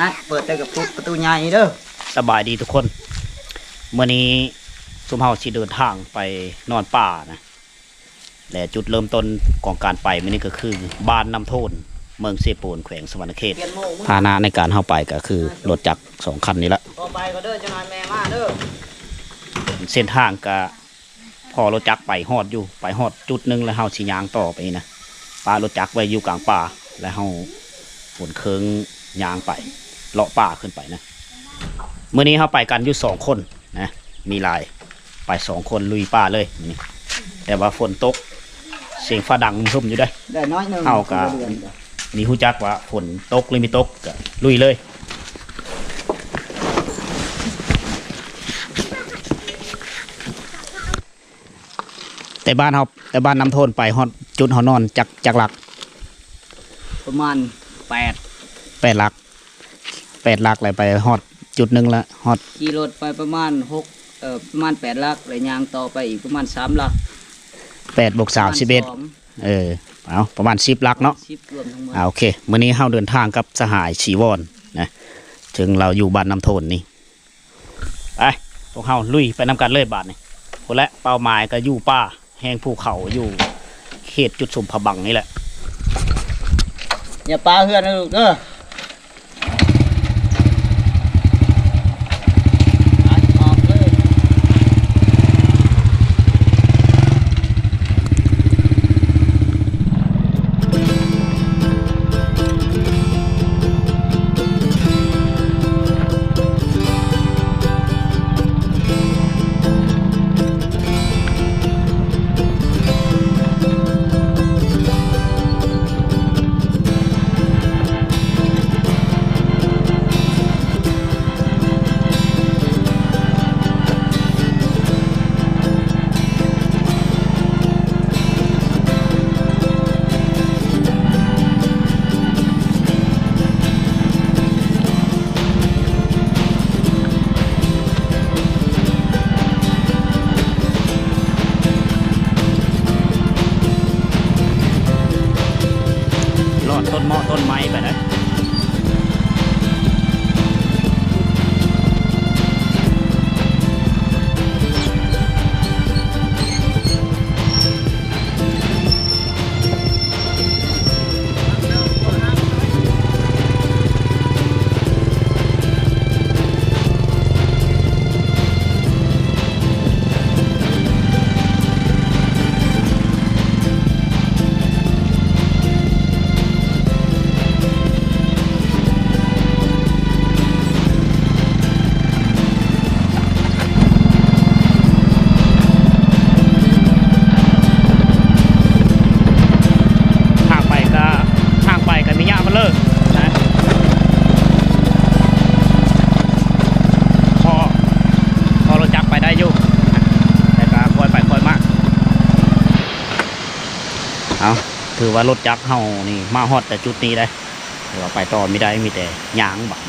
นะเปิดแต่กับประตูใหญ่เด้อสบายดีทุกคนเมื่อนี้สุมเฮาสิเดินทางไปนอนป่านะและจุดเริ่มต้นของการไปมื่อนี้ก็คือบ้านน้ำโทนเมืองเซปูนแขวงสวรรณเขตเปลี่ยนโมงมึงพาหนะในการเข้าไปก็คือรถจักรสองคันนี้ละต่อไปก็เด้อเจ้านายแม่มาเด้อเส้นทางก็พอรถจักรไปฮอดอยู่ไปฮอดจุดหนึ่งแล้วเฮาสิยางต่อไปนะปารถจักรไว้อยู่กลางป่าแล้วเฮาฝนเคิงยางไป เลาะป่าขึ้นไปนะเมื่อนี้เฮาไปกันอยู่สองคนนะมีหลายไปสองคนลุยป่าเลยมื้อนี้แต่ว่าฝนตก เสียงฟ้าดังหึ่มอยู่ได้อได้น้อยหนึงเอากะดือนจ้ะนี่ฮู้จักว่าฝนตกหรือไม่ตกก็ลุยเลยแต่บ้านเฮาแต่บ้านน้ำโทนไปฮอดจุดเฮานอนจากจากหลัก ประมาณแปดแปดหลัก แปดหลักเลยไปฮอดจุดหนึ่งละฮอดขี่รถไปประมาณหกเอ่อประมาณแปดลักเลยยางต่อไปอีกประมาณสามลักแปดบวกสามสิบเอ็ดประณเออเอาประมาณสิบหลักเนาะสิบรวมทั้งหมดอ่าโอเคมื้อนี้เฮาเดินทางกับสหายชีวอนนะถึงเราอยู่บ้านน้ำโทนนี่ไปพวกเฮาลุยไปนำกันเลยบาทนี่คนละเป้าหมายก็อยู่ป่าแห้งภูเขาอยู่เขตจุดสุมพบังนี่แหละอย่าปลาเฮือนนะลูกเด้อือว่ารถจักรเฮานี่มาฮอดแต่จุดนี้ได้แต่ว่าไปต่อไม่ได้มีแต่ยางบัก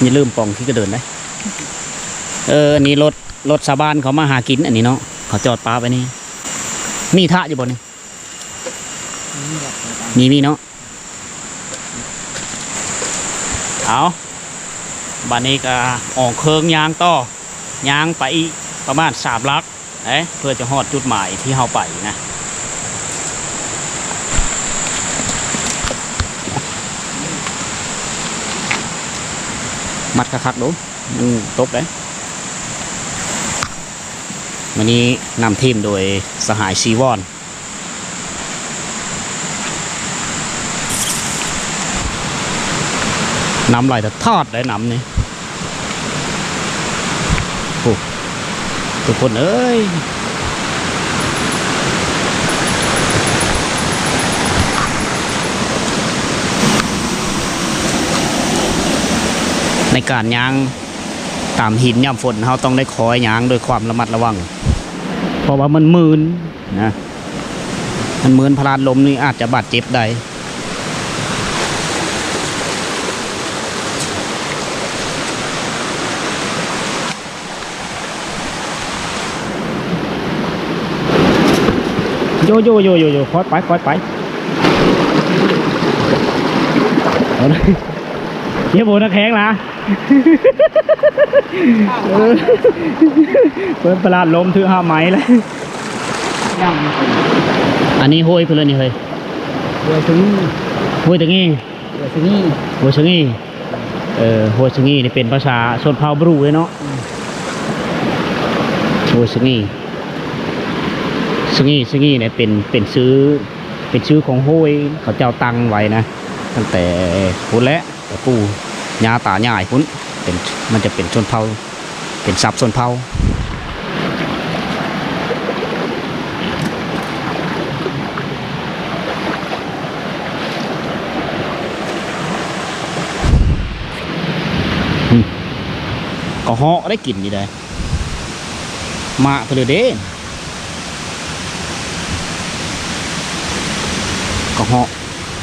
อย่ลืมปองที่กระเดินได้ เออนนี้รถ รถชาวบ้านเขามาหากินอันนี้เนาะเขาจอดปลาไปนี่มีท่าอยู่บนนี่มีมีเนาะเอาบันนี้ก็ออกเคิงยางต่อยางไปประมาณสามลักเอ้ยเพื่อจะฮอดจุดหมายที่เราไปนะมัดคักๆดูมันตกเลย วันนี้นำทีมโดยสหายซีวอนน้ำไหลแต่ทอดได้น้ำนี่โอ้ทุกคนเอ้ยในการย่างตามหินย่ำฝนเราต้องได้คอยย่างโดวยความระมัดระวัง เพราะว่ามันมืนนะมันหมืนพลาดลมนี่อาจจะบาดเจ็บได้โยโยโยโยโยคอยไปคอยไปเอาเลยเฮียโบนักแข็งละ เปิดประหลาดลมถือห้าไม้เลยย่างอันนี้ห้วยเพื่อนนี่เฮ้ยเรือถึงห้วยตะงี้เรือถึงนี่ห้วยชะงี้เออห้วยชะงี้นี่เป็นภาษาชนเผ่าบรูเลยเนาะห้วยชะงี้ชะงี้ชะงี้เนี่ยเป็นเป็นซื้อเป็นชื่อของห้วยเขาเจ้าตังไว้นะ ตั้งแต่พุ่นและแต่ปู่ ยาตายายพุ่นเป็นมันจะเป็นชนเผ่าเป็นทรัพย์ชนเผ่าก็เหาะได้กลิ่นนี่ได้มาเถอะเด้ก็เหาะ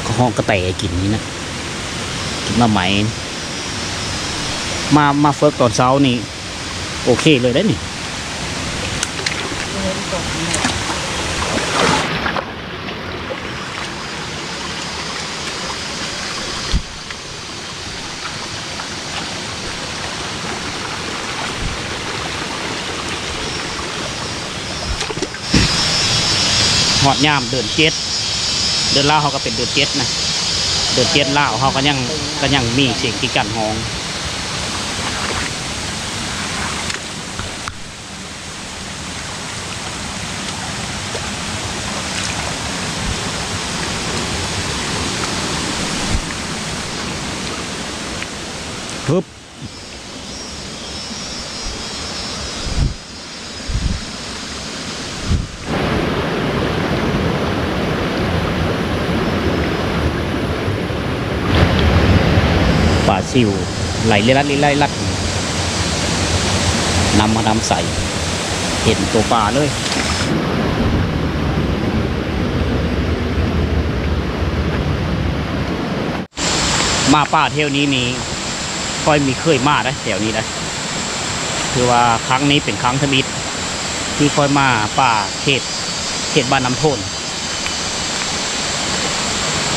ก็เหาะกระแตกลิ่นนี้นะกินมาใหม มามาเฟิร์กตอนเช้านี่ โอเคเลยได้นี่หอดยามเดินเจ็ด เดินล่าเขาก็เป็นเดินเจ็ดนะ เดินเจ็ดล่าเขาก็ยังก็ยังมีเสียงที่กันห้อง ป่าซิวไหลเล่ลัดเล่ไล่ลัดนำมานำใส่ เห็นตัวปลาเลยมาป่าเที่ยวนี้นี่ค่อยมีเคยมาได้แถวนี้นะคือว่าครั้งนี้เป็นครั้งทมิตที่ค่อยมาป่าเขตเขตบ้านน้ำโทน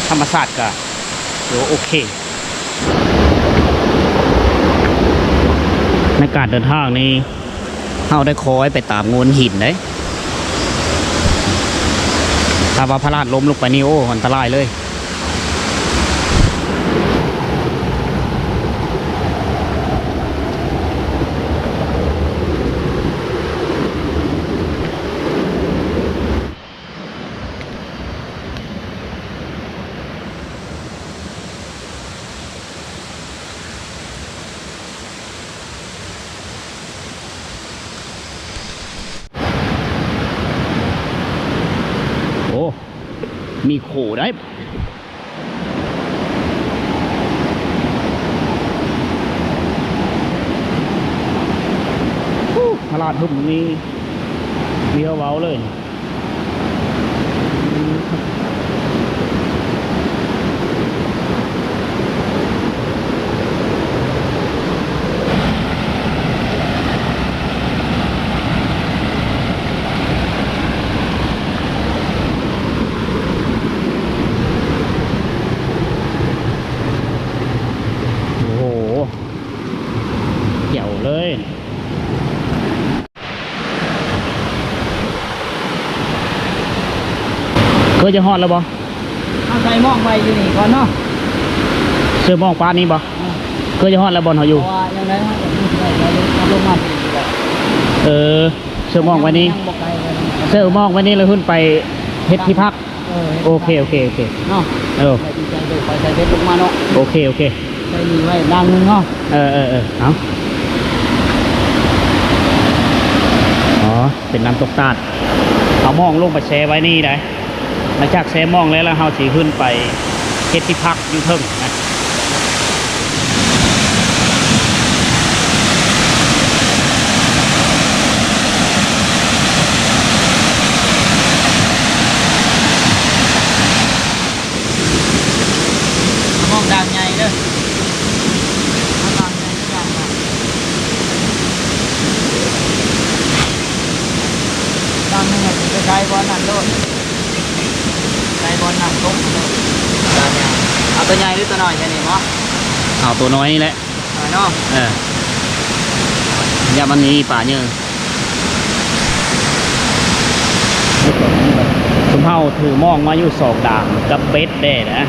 ธรรมศาสตร์ก็ถือว่าโอเค ในการเดินทางนี้เราได้คอยไปตามงนหินเลยถ้าว่าพระราชล้มลงไปนี่โอ้อันตรายเลย โอ้ มีโขได้ตลาดทุ่มนี้เบี้ยวเว้าเลย โอ้โหเกี่ยวเลย เคยจะฮอดแล้วบ่เอาใส่หมองไปอยู่นี่ก่อนเนาะเสื้อมองปลานี้บ่เคยจะฮอดแล้วบ่เขาอเพยู่ราะว่ายังไงฮะเราลงมาถึงแล้วเออเสื้อมองไว้นี้ยังบ่ไกลเลยเสื้อมองไว้นี้เลยขึ้นไปเฮ็ดที่พักเออโอเคโอเคโอเคเนาะเออไปดีใจเด็กไปใส่เด็กลงมาเนาะโอเคโอเคใส่นี่ไว้ดังนึงเนาะเออเออเออเอาอ๋อเป็นน้ำตกตาดเอามองลงไปแช่ไว้นี่ได้ หลังจากแช่มองแล้วเราเฮาสีขึ้นไปเฮ็ดที่พักอยู่เทิง นะตัวใหญ่หรือตัวน้อยแค่นี้หมอเอาตัวน้อยนี่แหละน้อยเนาะเอออย่ามันนี้ป่าเยอะคุณเฮาถือมองมาอยู่สองด่างกับเบ็ดได้นะ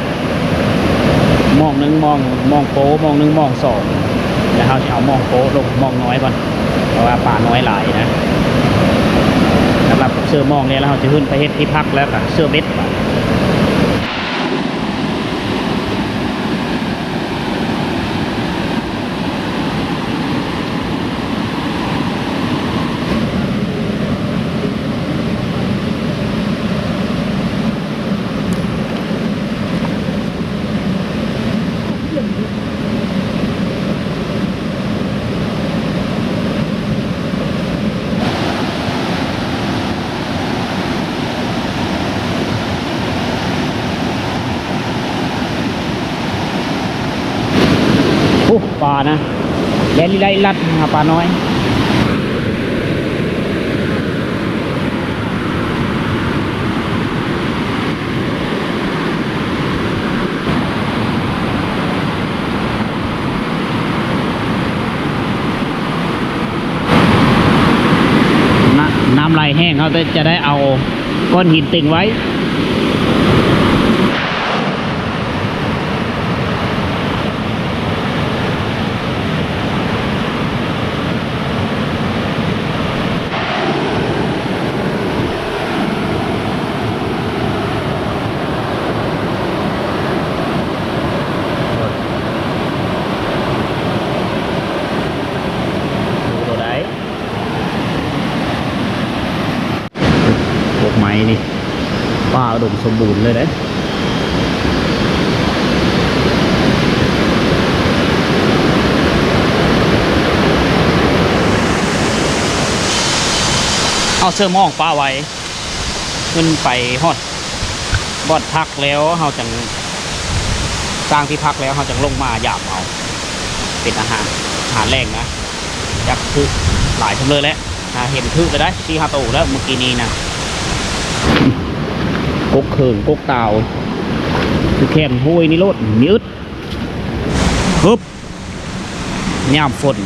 มองหนึ่งมองมองโป้มองหนึ่งมองสองแล้วเขาจะเอามองโป้ลงมองน้อยก่อนเพราะว่าป่าน้อยหลายนะสำหรับเสื้อมองเนี่ยแล้วเราจะขึ้นไปเฮ็ดที่พักแล้วกับเสื้อเบ็ดป่ะโอ้ป่านะ ลัดหาป่าน้อยน้ำน้ำไหลแห้งเขาจะได้เอาก้อนหินติ่งไว้ ดูตัวได้พวกไม้นี่ป้า อุดมสมบูรณ์เลยเด้เอาเสื้อมองป้าไว้ ขึ้นไปฮอดบอดพักแล้วเขาจังสร้างที่พักแล้วเขาจังลงมาหยาบเอาเป็นอาหารอาหารแรงนะยักษ์คือหลายชมเลยแหล้วเห็นคือก็ได้ที่ฮาโตแล้วเมื่อกี้นี้นะ กเขิงกกเตาคือแคมห้วยนี่โลดยืดฮึบยามฝน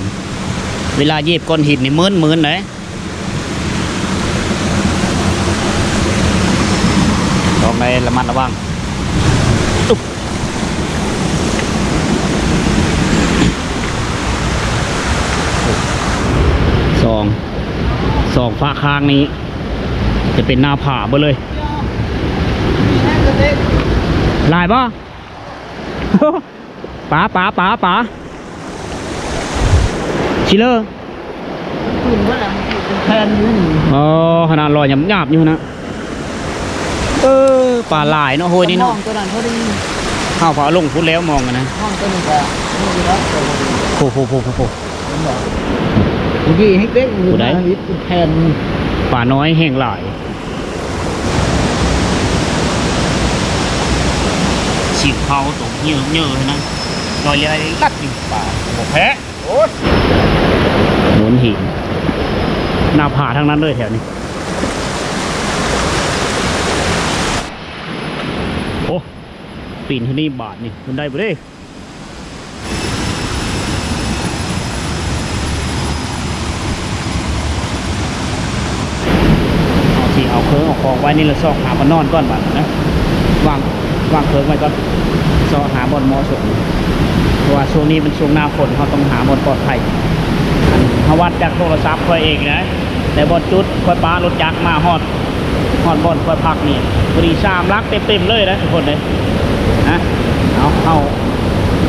เวลาเย็บก้อนหินนี่เมือนเมือนเลยต้องในระมัดระวังอุ๊บสองสองฟ้าค้างนี้ จะเป็นหน้าผาไปเลย ลายป่ะป๋าป๋าป๋าป๋าชิเลอร์ขึ้นว่าอะไรแทนอยู่นี่อ๋อขนาดลอยหยาบหยาบๆอยู่นะเออป่าหลายเนาะโหยนี่ห้อเนาะงตัวนั้นเขาได้ข้าวผาลงพุดแล้วมองกันนะห้องตัวนี้ก็นี่อยู่แล้วตัวนี้โผล่โผล่โผล่โผล่โผล่ผมบอกเมื่อกี้ให้เด็กอยู่ผู้ใดนะวิทย์แทนป่าน้อยแห้งหลาย ฉีกเขาตรงเยอะเยอะนะลอยเลยลัดอยู่ป่าบอกแพ้โอ้ยหมุนหินหน้าผาทั้งนั้นเลยแถวนี้ โอ้ปีนที่นี่บาทนี่คุณได้ปะเด้เอาสิเอาเครื่องเอาของไว้นี่ละซอกหาบอนนอนก่อนบาทนะวาง วางเพิงไว้ก่อนซอหาบอนมอสมเพราะว่าช่วงนี้เป็นช่วงหน้าฝนเขาต้องหาบอนปลอดภัยเขาวัดจากโทรศัพท์ค่อยเองนะ แต่บอนจุดค่อยป้ารถจักรมาฮอดฮอดบอนค่อยพักนี่บรีสามลักเต็มๆเลยนะทุกคนเลยนะเอาเข้า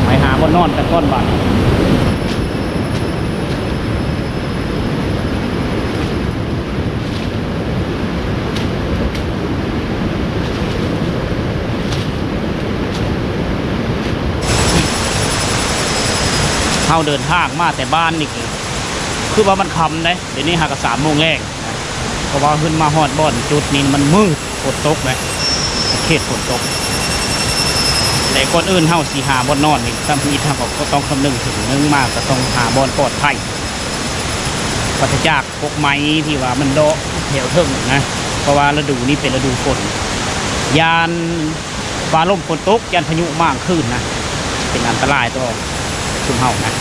ไปหาบอนนอนกันก้อนบาท เข้าเดินทางมาแต่บ้านนี่คือคือว่ามันคำเลยเดี๋ยวนี้หากสามโมงแรกเพราะว่าขึ้นมาฮอดบ่อนจุดนี้มันมืดฝนตกเลยเขตฝนตกแต่ก่อนอื่นเฮาสีหาบอนนอนนี่ซ้ำนี้ทางก็ต้องคำนึงถึงนึงมากก็ต้องหาบอนปลอดภัยปราศจากพวกไม้ที่ว่ามันโดะแถวเทิงนะ เพราะว่าฤดูนี้เป็นฤดูฝน ยานฟ้าลมฝนตกยันพายุมากขึ้นนะ เป็นอันตรายต่อ ชุมเฮานะ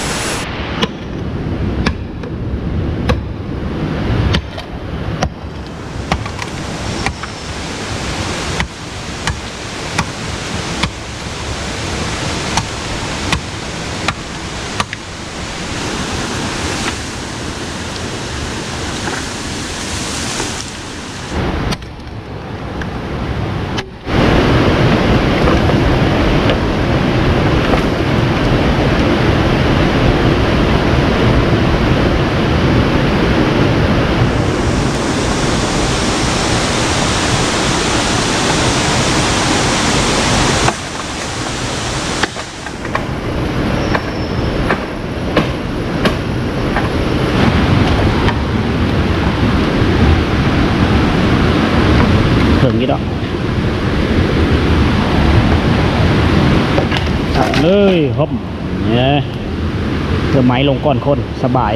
เลยครับเนี่ยเพื่อไม้ลงก้อนคนสบาย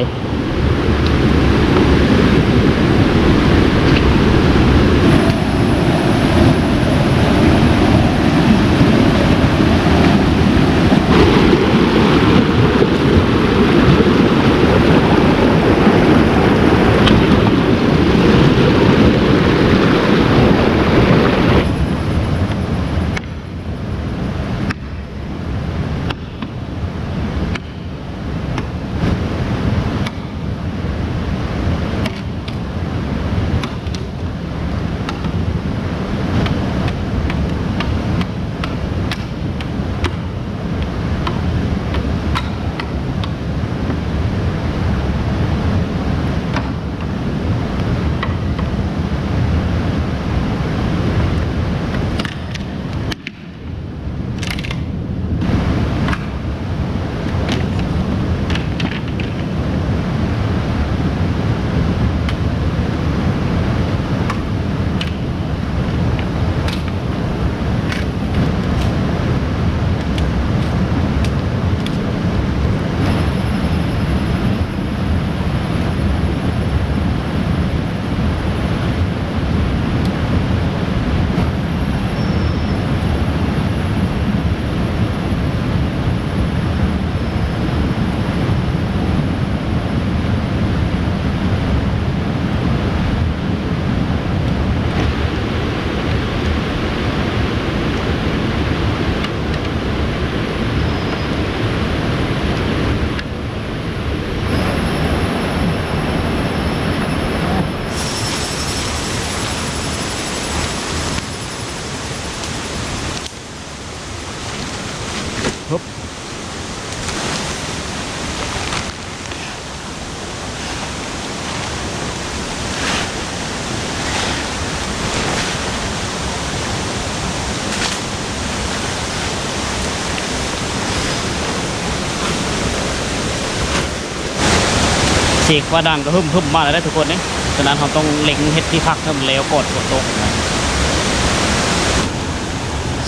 เสกว่าดังก็หึ่มหึ่มมาแล้วได้ทุกคนเนี่ยฉะนั้นเราต้องเล็งเฮ็ดที่พักให้มันแล้วกดฝนตก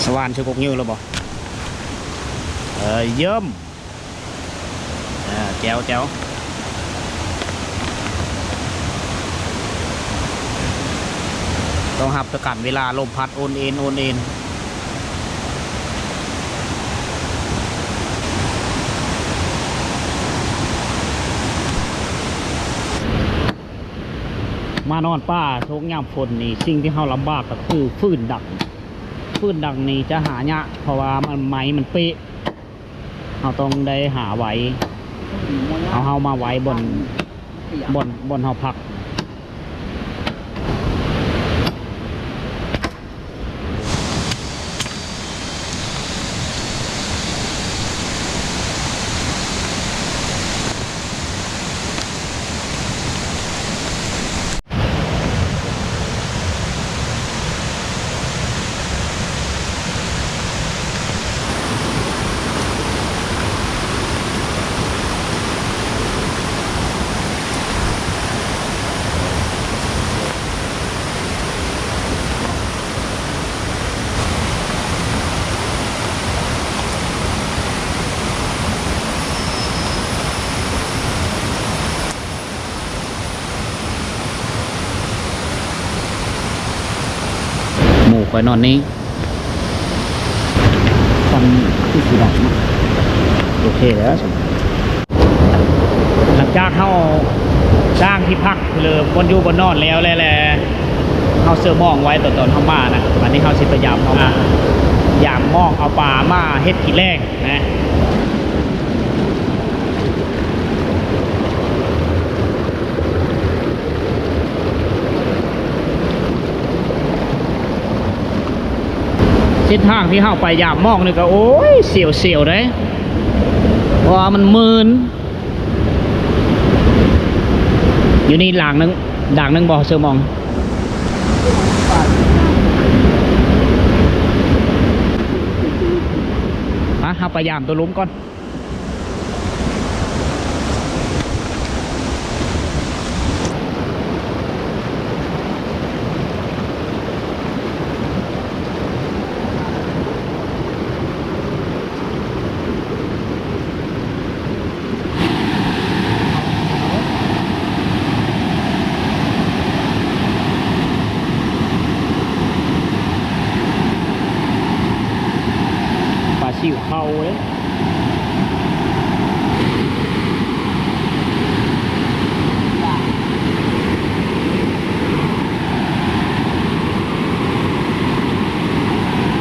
สว่านชื่อกกยิ้วแล้วบ่เออเยิ่มอ่าแจ๋วแจ๋วต้องหับตะกันเวลาลมพัดโอนเอ็นโอนเอ็น มานอนป้าทงยามฝนนี่สิ่งที่เขาลำบากก็คือฟืนดังฟืนดังนี่จะหายะเพราะว่ามันไม้มันเป๊ะเขาต้องได้หาไว้เอาเฮามาไว้บนบนบนเฮาพัก อยนอนนี้พี่น้องเนาะโอเคแล้วหลังจากเข้าสร้างที่พักเรือบนอยู่บนนอนแล้วแหละเขาเสื้อมองไว้ตอนตอนเข้ามานะวันนี้เขาสิพยายามเอามายามมองเอาป่ามาเฮ็ดทีแรกนะ ทิศทางที่เข้าไปยามมองนี่ก็โอ้ยเสียวเสียวเลยว่ามันมืนอยู่นี่หลางนึงด่างนึงบอเสือมองมาเข้าไปยามตัวลุ้มก่อน ปลาชิวเข้าเลย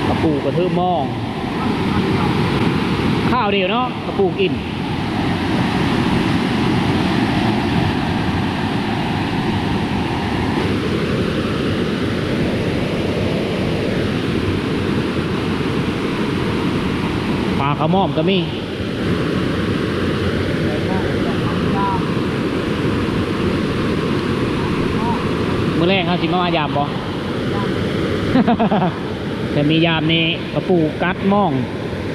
กระปูกระเทือมอง ข้าวเดียวเนาะกระปูกิน ปลาขาวม่อมก็มีมื่อแรกเขาสิมายามบ่แต่มียามนี่กระปูกัดม่อง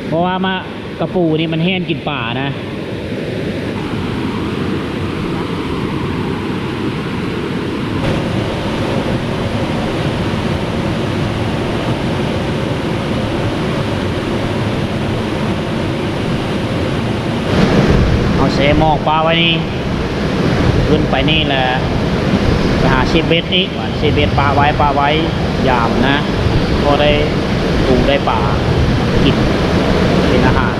เพราะว่ามากระปูนี่มันแห้งกินป่านะ เอาเสมองปลาไว้นี่ขึ้นไปนี่แหละไปหาชีเบ็ดนี่ชีเบ็ดปลาไว้ปลาไว้ยามนะก็ได้ปูได้ปลากินเป็นอาหาร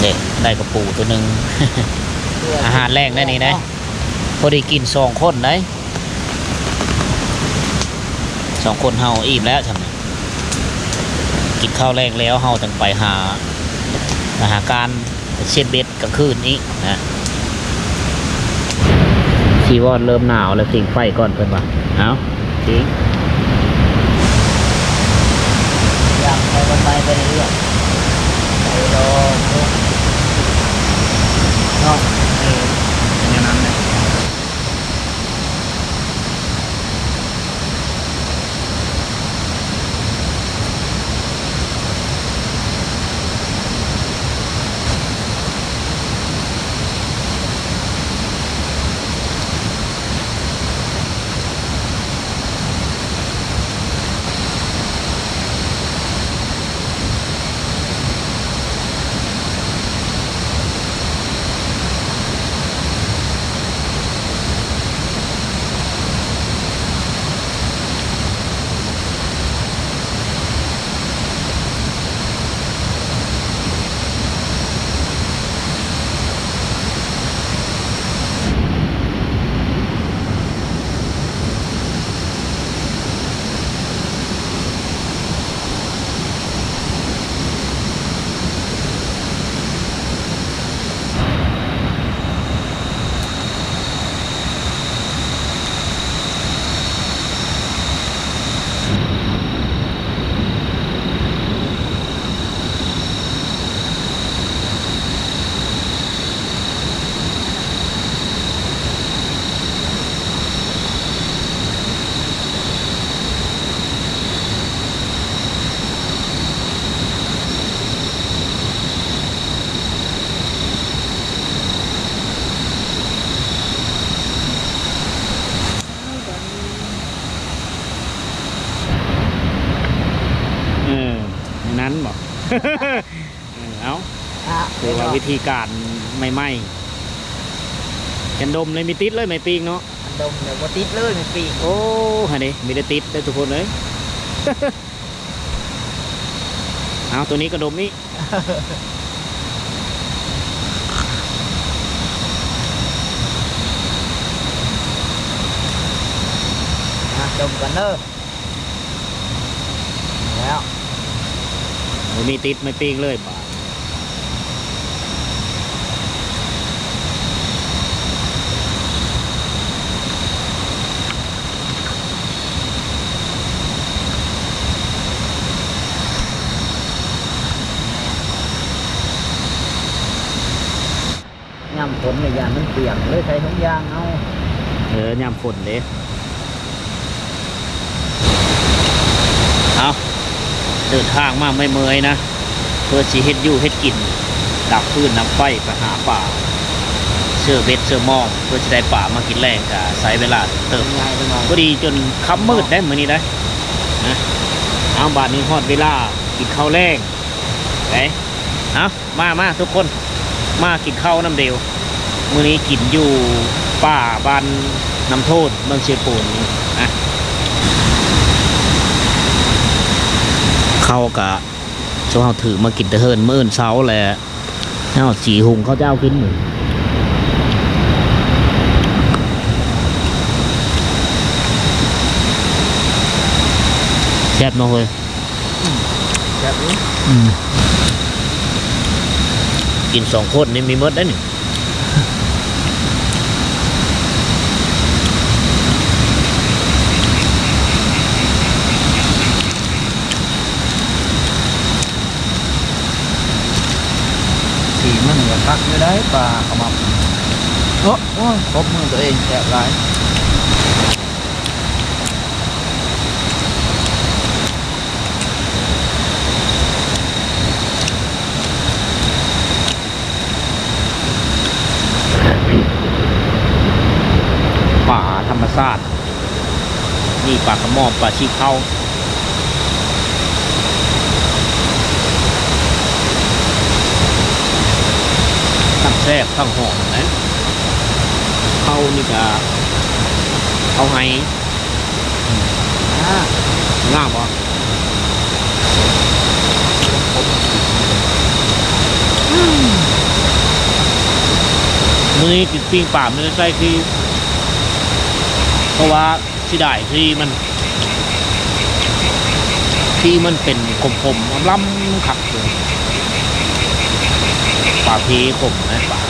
เด็กได้กระปูตัวหนึ่งอาหารแรกได้นี่นะพอดีกินสองคนได้สองคนเฮาอิ่มแล้วใช่ไม กินข้าวแรกแล้วเฮาต้งไปหาหาการเช็ดเบ็ดกลางคืนนี้นะชีวอนเริ่มหนาวแล้วทิ้งไฟก่อนเพิ่นว่าเอาทิ้งอยากไปวันไปไปเรื่อย เออเอาอะคือว่าวิธีการไม่ไหม้กันดมเลยมีติดเลยไม่ปีงเนาะดดมเนี่ยบ่ติดเลยมันปีกโอ้ฮันนี่มีได้ติดได้ทุกคนเลยเอาตัวนี้กระดมนี่นะดมกันเด้อแล้ว ไม่มีติดไม่ปิ้งเลยบาทย่ำฝนในยามมันเปียกเลยใส่ถุงยางเอาเออยามฝนเด้เอา เดินทางมาไม่เมยนะ เพื่อชีเฮ็ดอยู่เฮ็ดกิน ดับฟืนนำไฟไปหาป่าเชื่อเบ็ดเชื่อหมองเพื่อจะได้ป่ามากินแรงกะใช้เวลาเติมง่ายไปหน่อยพอดีจนค่ำมืดได้มื้อนี้ได้นะเอาบาดนี้ฮอดเวลากินข้าวแรงไปเอามามาทุกคนมากินข้าวน้ำเดียวมื้อนี้กินอยู่ป่าบ้านน้ำโทษเมืองเชียงปูนนะ เข้ากะช่วงเฮาถือมากินแตะเฮินมื้ออนเช้าแหละเฮาสีหุงเขาวเจ้ากินหมือแซ่บเนาะเว้ยแบบนี้กินสองคนนี่มีหมดได้หนึ่งีมันก็พักอยู่ได้ปลาขมับโอ้โอ้ยครบมือตัวเองแสบหลายป่าธรรมชาตินี่ปลากระมอบปลาชีเข้า แซ่บทั้งหอมนะเข้านี่ก็เข้าไห้อ่าง่ามบ่มือนี้กินปิ้งป่าไม่ได้ใช่ที่ เพราะว่าที่ได้ที่มัน ที่มันเป็นขมขมๆล้ำขักเลย ป่าพีขมนะป่า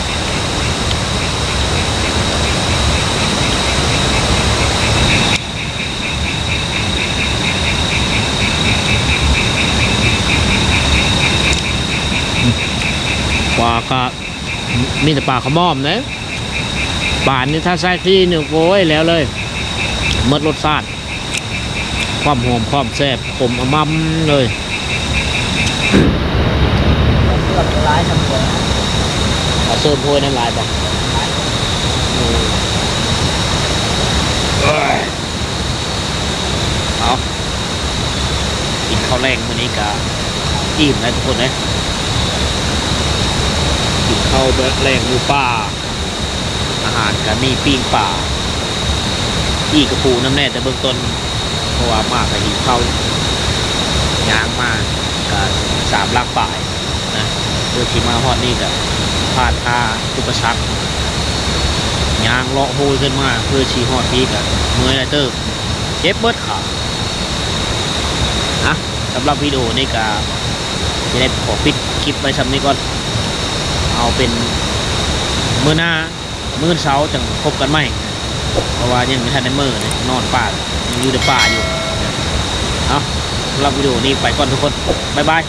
ปลาก็มีแต่ปลาขมอมนะป่านี่ถ้าใส่ที่หนึ่งโอ้ยแล้วเลยหมดรสชาติความหอมความแซ่บผมอมั่มเลยเลือกร้ายทำเลย เอาเสิร์ฟโพยน้ำลายป่ะเอากินข้าวแรงวันนี้กะอิ่มนะทุกคนนะกินข้าวแบบแรงหมูป่า อาหารกะมีปิ้งป่าอีกระปูน้ำแน่แต่เบื้องต้นเพราะว่ามากกะหิวข้าวยางมากกะสามลักป่ายนะเพื่อที่มาฮอดนี่กะ ผ่านทาอุปสรรคยางเลาะโหยขึ้นมา เพื่อชีฮอดพี่กะเมื่อยไรเติบเจ็บเบิดขานะสำหรับวิดีโอนี่กะจะได้ขอปิดคลิปไว้สำนี้ก่อน เอาเป็นมือหน้ามือเช้าจังพบกันไหมเพราะว่ายังไม่ทันได้มือเลยนอนป่ายังอยู่ในป่าอยู่ เอาสำหรับวิดีโอนี้ไปก่อนทุกคน บ๊ายบาย